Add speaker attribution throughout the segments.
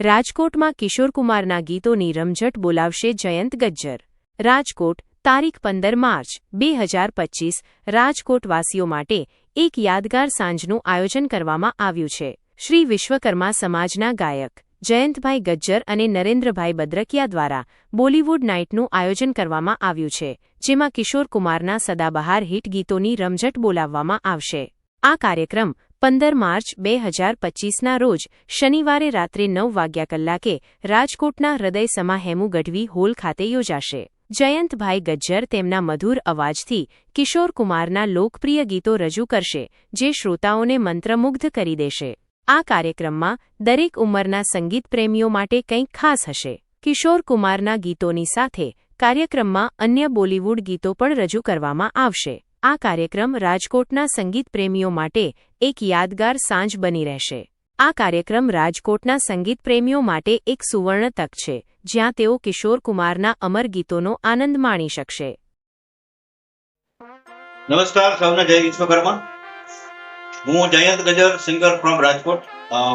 Speaker 1: રાજકોટમાં કિશોરકુમારના ગીતોની રમઝટ બોલાવશે જયંત ગજ્જર. રાજકોટ, તારીખ પંદર માર્ચ, બે હજાર પચીસ, રાજકોટવાસીઓ માટે એક યાદગાર સાંજનું આયોજન કરવામાં આવ્યું છે. શ્રી વિશ્વકર્મા સમાજના ગાયક, જયંતભાઈ ગજ્જર અને નરેન્દ્રભાઈ બદ્રકિયા દ્વારા બોલીવુડ નાઇટનું આયોજન કરવામાં આવ્યું છે, જેમાં કિશોરકુમારના સદાબહાર હિટ ગીતોની રમઝટ બોલાવવામાં આવશે. આ કાર્યક્રમ પંદર માર્ચ બે હજાર પચીસના રોજ શનિવારે રાત્રે નવ વાગ્યા કલાકે રાજકોટના હૃદય સમા હેમુ ગઢવી હોલ ખાતે યોજાશે. જયંતભાઈ ગજ્જર તેમના મધુર અવાજથી કિશોરકુમારના લોકપ્રિય ગીતો રજૂ કરશે, જે શ્રોતાઓને મંત્રમુગ્ધ કરી દેશે. આ કાર્યક્રમમાં દરેક ઉંમરના સંગીત પ્રેમીઓ માટે કંઈક ખાસ હશે. કિશોરકુમારના ગીતોની સાથે કાર્યક્રમમાં અન્ય બોલિવૂડ ગીતો પણ રજૂ કરવામાં આવશે. આ કાર્યક્રમ રાજકોટના સંગીત પ્રેમીઓ માટે એક યાદગાર સાંજ બની રહેશે. આ કાર્યક્રમ રાજકોટના સંગીત પ્રેમીઓ માટે એક સુવર્ણ તક છે, જ્યાં તેઓ કિશોરકુમારના અમર ગીતોનો આનંદ માણી શકશે.
Speaker 2: નમસ્કાર, સૌને જય વિશ્વકર્મા હું Jayant Gajar singer from Rajkot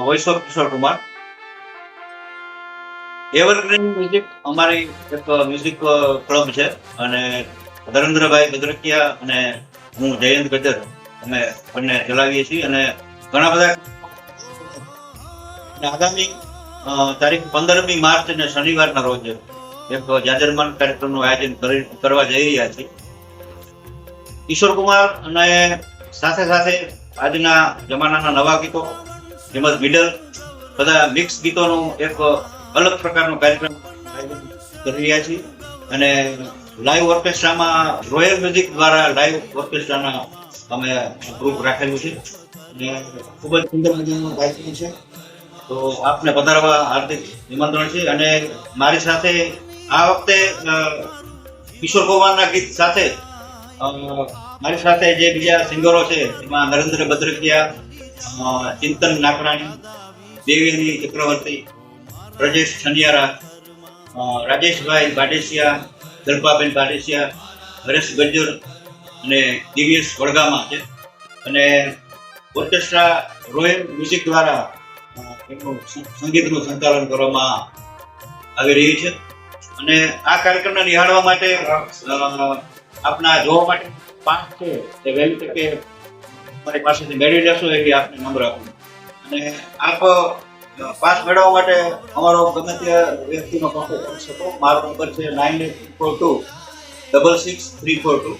Speaker 2: voice of Kishore Kumar. Evergreen music અમારી એક મ્યુઝિક ક્લબ છે અને નરેન્દ્રભાઈ ગદરકિયા અને હું જયંત ગજર. અમે બંને ચલાવીએ છીએ અને ઘણા બધા આગામી તારીખ પંદરમી માર્ચ અને શનિવારના રોજ એક જાજરમાન કાર્યક્રમનું આયોજન કરવા જઈ રહ્યા છીએ. કિશોર કુમાર અને સાથે સાથે આજના જમાનાના નવા ગીતો તેમજ મિડલ બધા મિક્સ ગીતોનું એક અલગ પ્રકારનો કાર્યક્રમ આયોજન કરી રહ્યા છીએ. અને લાઈવ ઓર્કેસ્ટ્રામાં રોયલ મ્યુઝિક દ્વારા લાઈવ ઓર્કેસ્ટ્રાના અમે ગ્રુપ રાખેલું છે. અને ખૂબ જ સુંદર મજાનું કાર્યક્રમ છે. તો આપને પધારવા હાર્દિક નિમંત્રણ છે. અને મારી સાથે આ વખતે કિશોર કુમારના ગીત સાથે મારી સાથે જે બીજા સિંગરો છે, એમાં નરેન્દ્ર બદ્રકિયા ચિંતન નાકરાણી, દેવીની ચક્રવર્તી પ્રજેશ છનિયારા રાજેશભાઈ બાડેસિયા દલપાબેન પાટેસિયા હરેશ ગજ્જર અને દિવ્યેશ વડગામા છે. અને ઓર્કેસ્ટ્રા રોયલ મ્યુઝિક દ્વારા એમનું સંગીતનું સંચાલન કરવામાં આવી રહ્યું છે. અને આ કાર્યક્રમને નિહાળવા માટે આપના જોવા માટે પાંચ છે. તે વહેલી તકે મારી પાસેથી મેળવી લેશો એવી આપને નંબર આપું અને આપ પાસ મેળવવા માટે અમારો ગમે તે વ્યક્તિનો કોન્ટેક્ટ કરી શકો. મારો નંબર છે nine eight four two double six three four two